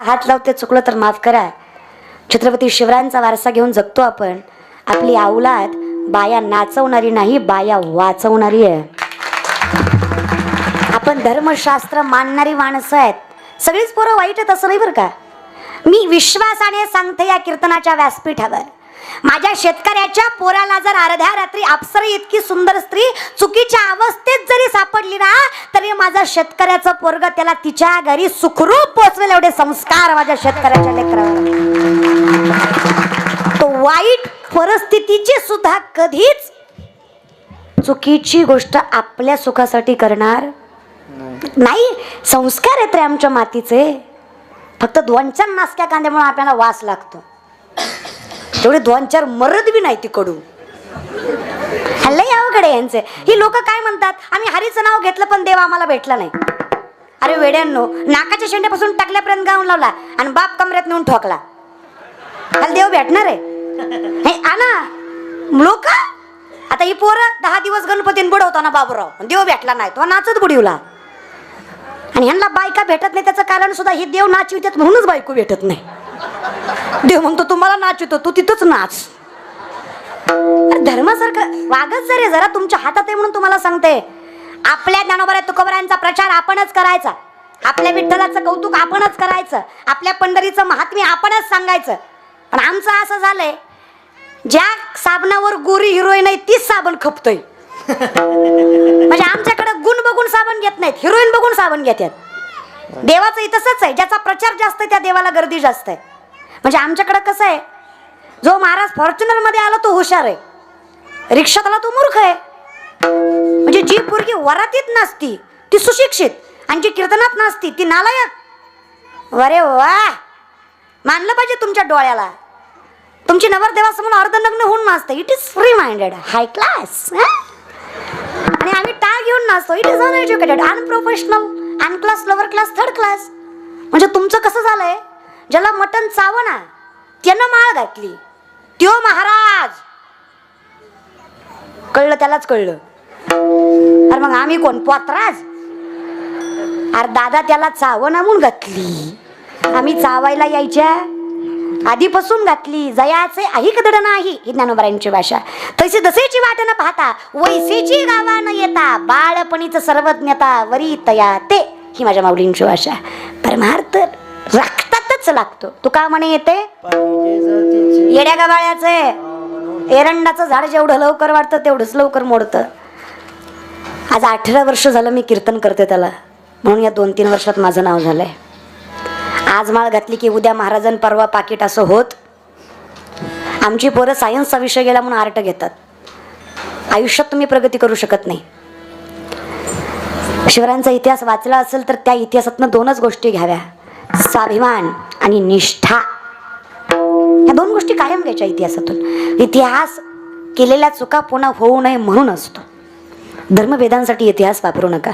हात लावते चुकलं तर माफ करा. छत्रपती शिवरायांचा वारसा घेऊन जगतो आपण. आपली औलाद बाया नाचवणारी नाही बाया वाचवणारी आहे. आपण धर्मशास्त्र मानणारी माणसं आहेत. सगळीच पोरं वाईट आहेत असं नाही बरं का? मी विश्वासाने सांगते या कीर्तनाच्या व्यासपीठावर. माझ्या शेतकऱ्याच्या पोराला जर अर्ध्या रात्री अप्सरी इतकी सुंदर स्त्री चुकीच्या अवस्थेत जरी सापडली ना तरी माझं शेतकऱ्याचं पोरग त्याला तिच्या घरी सुखरूप पोचवेल एवढे संस्कार माझ्या शेतकऱ्याच्या लेकरावर. तो वाईट परिस्थितीची सुद्धा कधीच चुकीची गोष्ट आपल्या सुखासाठी करणार नाही. संस्कार आहेत रे आमच्या मातीचे. फक्त दोन चार नासक्या कांद्यामुळे आपल्याला वास लागतो. तेवढे दोन चार मरद बी नाही तिकडून. लय अवघड आहे यांचे. ही लोक काय म्हणतात? आम्ही हरीचं नाव घेतलं पण देव आम्हाला भेटला नाही. अरे वेड्यांनो नाकाच्या शेंड्यापासून टाकल्यापर्यंत गाऊन लावला आणि बाप कमऱ्यात नेऊन ठोकला. हल देव भेटणार आहे. आना लोक? आता ही पोरं दहा दिवस गणपतीन बुडवताना बाबूराव. देव भेटला नाही तो नाचत बुडवला. आणि ह्यांना बायका भेटत नाही त्याचं कारण सुद्धा हे देव नाचवितात म्हणूनच बायको भेटत नाही. देव म्हणतो तुम्हाला नाचवितो तू तिथंच नाच. धर्मासारखं वागच जरे जरा तुमच्या हातात आहे म्हणून तुम्हाला सांगते. आपल्या ज्ञानोबऱ्या तुकोबऱ्यांचा प्रचार आपणच करायचा. आपल्या विठ्ठलाचं कौतुक आपणच करायचं. आपल्या पंढरीचं महात्म्य आपणच सांगायचं. पण आमचं असं झालंय ज्या साबणावर गोरी हिरोईन आहे तीच साबण खपतोय. म्हणजे आमच्याकडे गुण बघून साबण घेत नाहीत हिरोईन बघून साबण घेतात देवाचं तसंच आहे ज्याचा प्रचार जास्त आहे त्या देवाला गर्दी जास्त आहे. म्हणजे आमच्याकडं कसं आहे जो महाराज फॉर्च्युनरमध्ये आला तो हुशार आहे. रिक्षात आला तो मूर्ख आहे. म्हणजे जी पोरगी वरातीत नसती ती सुशिक्षित आणि जी कीर्तनात नसती ती नालायक. अरे वा! मानलं पाहिजे तुमच्या डोळ्याला. तुमची नवरदेवासमोर अर्धनग्न होऊन नाचतं. It is free minded high class आणि आम्ही टाळ घेऊन नाचतो. It is uneducated unprofessional un class lower class third class म्हणजे तुमचं कसं झालंय? ज्याला मटन चावना त्यानं माळ घातली. त्यो महाराज! कळलं त्यालाच कळलं. अरे मग आम्ही कोण? पोतराज? अरे दादा त्याला चावना म्हणून घातली. आम्ही चावायला यायच्या. आधीपासून घातली. जयाचे ऐक कदड नाही ही ज्ञानोबरायांची भाषा. तशी तसेची वाट न पाहता वैसेची गावा न येता बाळपणीच सर्वज्ञता वरी तया ते ही माझ्या माऊलींची भाषा. परमार्थ लागतो. तू का म्हणे येते? येड्या गबाळ्याचे. एरंडाचं झाड जेवढं लवकर वाढतं तेवढंच लवकर मोडतं. आज अठरा वर्ष झालं मी कीर्तन करते त्याला. म्हणून या दोन तीन वर्षात माझं नाव झालंय. आज माळ घातली की उद्या महाराजां परवा पाकिट असं होत. आमची पोरं सायन्सचा विषय गेला म्हणून आर्ट घेतात. आयुष्यात तुम्ही प्रगती करू शकत नाही. शिवरायांचा इतिहास वाचला असेल तर त्या इतिहासातनं दोनच गोष्टी घ्याव्या. स्वाभिमान आणि निष्ठा. या दोन गोष्टी कायम घ्यायच्या इतिहासातून. इतिहास केलेल्या चुका पुन्हा होऊ नये म्हणून असतो. धर्मभेदांसाठी इतिहास वापरू नका.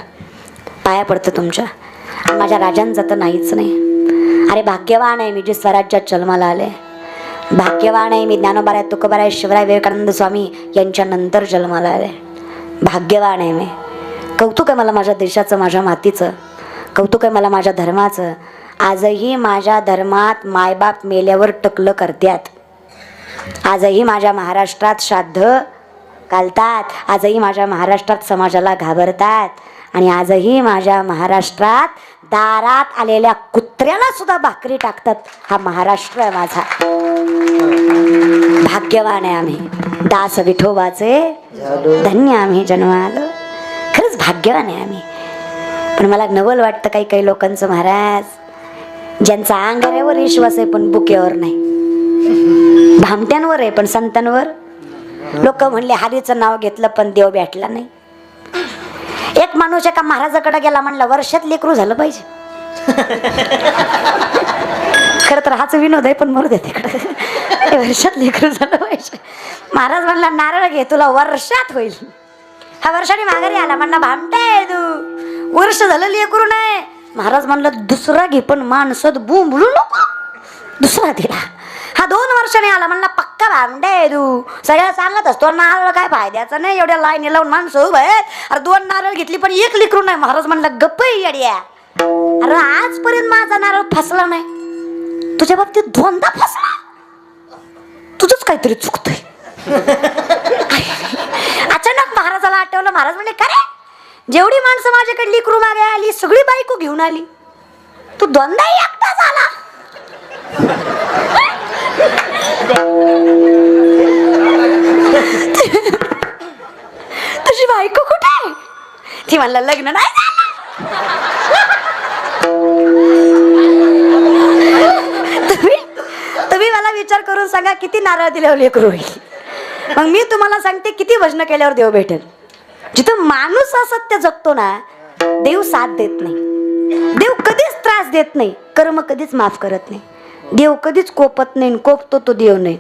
पाया पडतं तुमच्या. माझ्या राजांचा तर नाहीच नाही. अरे भाग्यवान आहे मी जे स्वराज्यात जन्माला आले. भाग्यवान आहे मी ज्ञानोबाराय तुकोबाराय शिवराय विवेकानंद स्वामी यांच्या नंतर जन्माला आले. भाग्यवान आहे मी. कौतुक आहे मला माझ्या देशाचं माझ्या मातीचं. कौतुक आहे मला माझ्या धर्माचं. आजही माझ्या धर्मात मायबाप मेल्यावर टकलं करतात आजही माझ्या महाराष्ट्रात श्राद्ध घालतात. आजही माझ्या महाराष्ट्रात समाजाला घाबरतात. आणि आजही माझ्या महाराष्ट्रात दारात आलेल्या कुत्र्याला सुद्धा भाकरी टाकतात. हा महाराष्ट्र आहे माझा. भाग्यवान आहे आम्ही. दास विठोबाचे धन्य आम्ही जन्माल. खरंच भाग्यवान आहे आम्ही. पण मला नवल वाटतं काही काही लोकांचं महाराज. ज्यांचा अंगाऱ्यावर विश्वास आहे पण बुकेवर नाही. भामट्यांवर आहे पण संतांवर. लोक म्हणले हरीचं नाव घेतलं पण देव भेटला नाही. एक माणूस एका महाराजाकडे गेला म्हणला वर्षात लेकरू झालं पाहिजे. खरं तर हाच विनोद आहे पण मरू दे तिकडे. वर्षात लेकरू झालं पाहिजे. महाराज म्हणला नारळ घे तुला वर्षात होईल. हा वर्षाने माघारी आला म्हणला भामटे तू. वर्ष झालं लेकरू नाही. महाराज म्हणलं दुसरा घे पण माणसं बूम नको. दुसरा दिला. हा दोन वर्षाने आला म्हणला पक्का भांडे तू. सगळ्या सांगत असतो नारळ काय फायद्याचं नाही एवढ्या लाईनी लावून माणसं उभं आहेत. अरे दोन नारळ घेतली पण एक लिकरू नाही. महाराज म्हणला गप्प येड्या. अरे आजपर्यंत माझा नारळ फसला नाही. तुझ्या बाबतीत दोनदा फसला. तुझंच काहीतरी चुकतंय. अचानक महाराजाला आठवलं महाराज म्हणले का रे? जेवढी माणसं माझ्याकडे लिकरू मागे आली सगळी बायको घेऊन आली. तू दोनदा एकटा झाला. तुझी बायको कुठे आहे? ती म्हणलं लग्न नाही तुम्ही तुम्ही मला विचार करून सांगा किती नारळ दिल्यावर लेकरू होईल? मग मी तुम्हाला सांगते किती भजनं केल्यावर देव भेटेल. जिथं माणूस असत्य जगतो ना देव साथ देत नाही. देव कधीच त्रास देत नाही कर्म कधीच माफ करत नाही. देव कधीच कोपत नाही कोपतो तो देव नाही.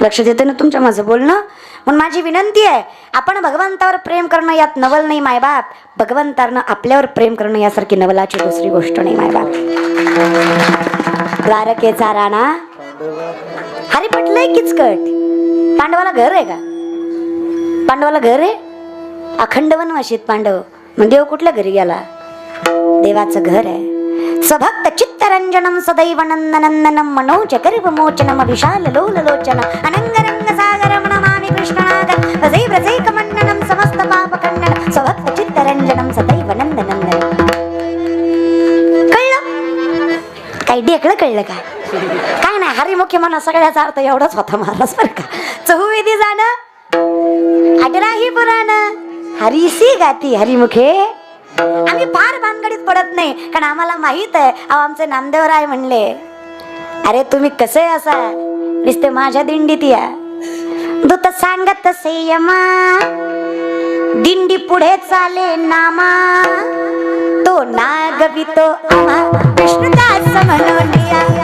लक्षात येतं ना तुमच्या माझं बोलणं? म्हणून माझी विनंती आहे आपण भगवंतावर प्रेम करणं यात नवल नाही मायबाप भगवंतानं आपल्यावर प्रेम करणं यासारखी नवलाची दुसरी गोष्ट नाही मायबाप द्वारकेचा राणा. हरी पटलंय किचकट पांडवाला घर आहे का? पांडवाला घर आहे? अखंड वनवाशीत पांडव. मग देव कुठल्या घरी गेला? देवाचं घर आहे. सभक्त चित्तरंजनम सदैव नंदनंदनम मनोचकर विमोचनम विशाल लोल लोचन अनंगरंग सागर नमामि कृष्णनाग व्रजै व्रजै कमंडनम समस्त पाप खंडन सभक्त चित्तरंजनम सदैव नंदनंदन. कळलं? काही ढेकळं कळलं का? काय नाही हरिमुखी म्हणा सगळ्याचा अर्थ एवढाच होता महाराज बरं का? चहुवेदी जाणं अठराही पुराण हरीसी गाती हरिमुखे. आम्ही फार भानगडीत पडत नाही कारण आम्हाला माहीत आहे अहो आमचे नामदेवराय म्हणले. अरे तुम्ही कसे असा? नुसते माझ्या दिंडीत या. दूत सांगत संयमा दिंडी पुढे चाले नामा. तो नागवितो आम्हा. विष्णुदास म्हणून या.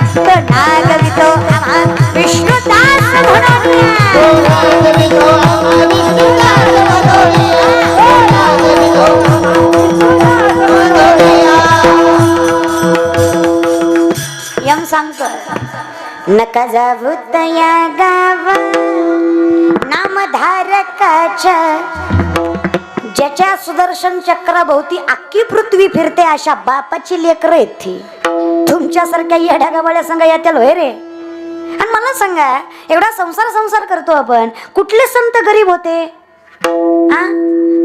प्रभुत या गावा नामधारकाच्या ज्याच्या सुदर्शन चक्राभोवती अख्खी पृथ्वी फिरते अशा बापाची लेकर आहेत ती तुमच्यासारख्या येड्या गबाड्या सांगा येतील होय रे. आणि मला सांगा एवढा संसार संसार करतो आपण कुठले संत गरीब होते? आ?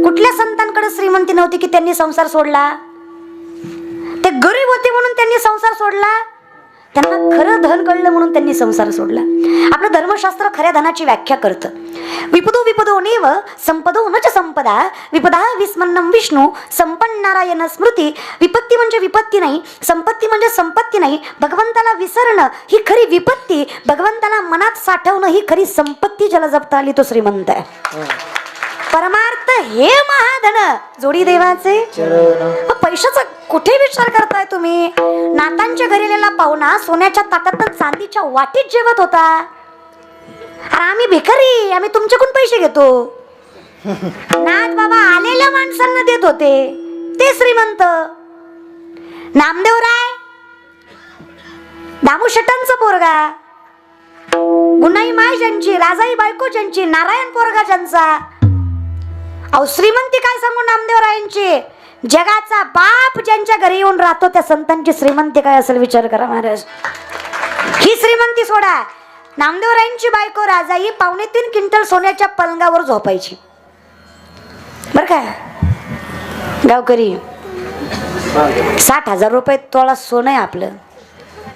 कुठल्या संतांकडे श्रीमंती नव्हती की त्यांनी संसार सोडला? ते गरीब होते म्हणून त्यांनी संसार सोडला? त्यांना खरं धन कळलं म्हणून त्यांनी संसार सोडला. आपलं धर्मशास्त्र खऱ्या धनाची व्याख्या करतं. विपदो विपदो नेव संपदो न संपदा विपदा विस्मन्नम विष्णू संपन्नारायण स्मृती विपत्ती म्हणजे विपत्ती नाही संपत्ती म्हणजे संपत्ती नाही भगवंताला विसरणं ही खरी विपत्ती भगवंताला मनात साठवणं ही खरी संपत्ती ज्याला जपता आली तो श्रीमंत आहे. हो. परमार्थ हे महाधन जोडी देवाचे पैशाचा कुठे विचार करताय तुम्ही? नातांच्या घरी पाहुणा सोन्याच्या ताटात चांदीच्या वाटीत जेवत होता. अरे आम्ही भिकारी आम्ही तुमच्याकडून पैसे घेतो. नाथ बाबा आलेल्या माणसांना देत होते. ते श्रीमंत. नामदेव राय दामू शेटांचा पोरगा. गुन्हाई माय ज्यांची राजाई बायको ज्यांची नारायण पोरगा ज्यांचा. अहो श्रीमंती काय सांगू नामदेवरायांची? जगाचा बाप ज्यांच्या घरी येऊन राहतो त्या संतांची श्रीमंती काय असेल विचार करा महाराज. ही श्रीमंती सोडा. नामदेवरायांची बायको राजा ही पावणे तीन क्विंटल सोन्याच्या पलंगावर झोपायची. बर काय गावकरी साठ हजार रुपये तोळा सोनं आहे आपलं.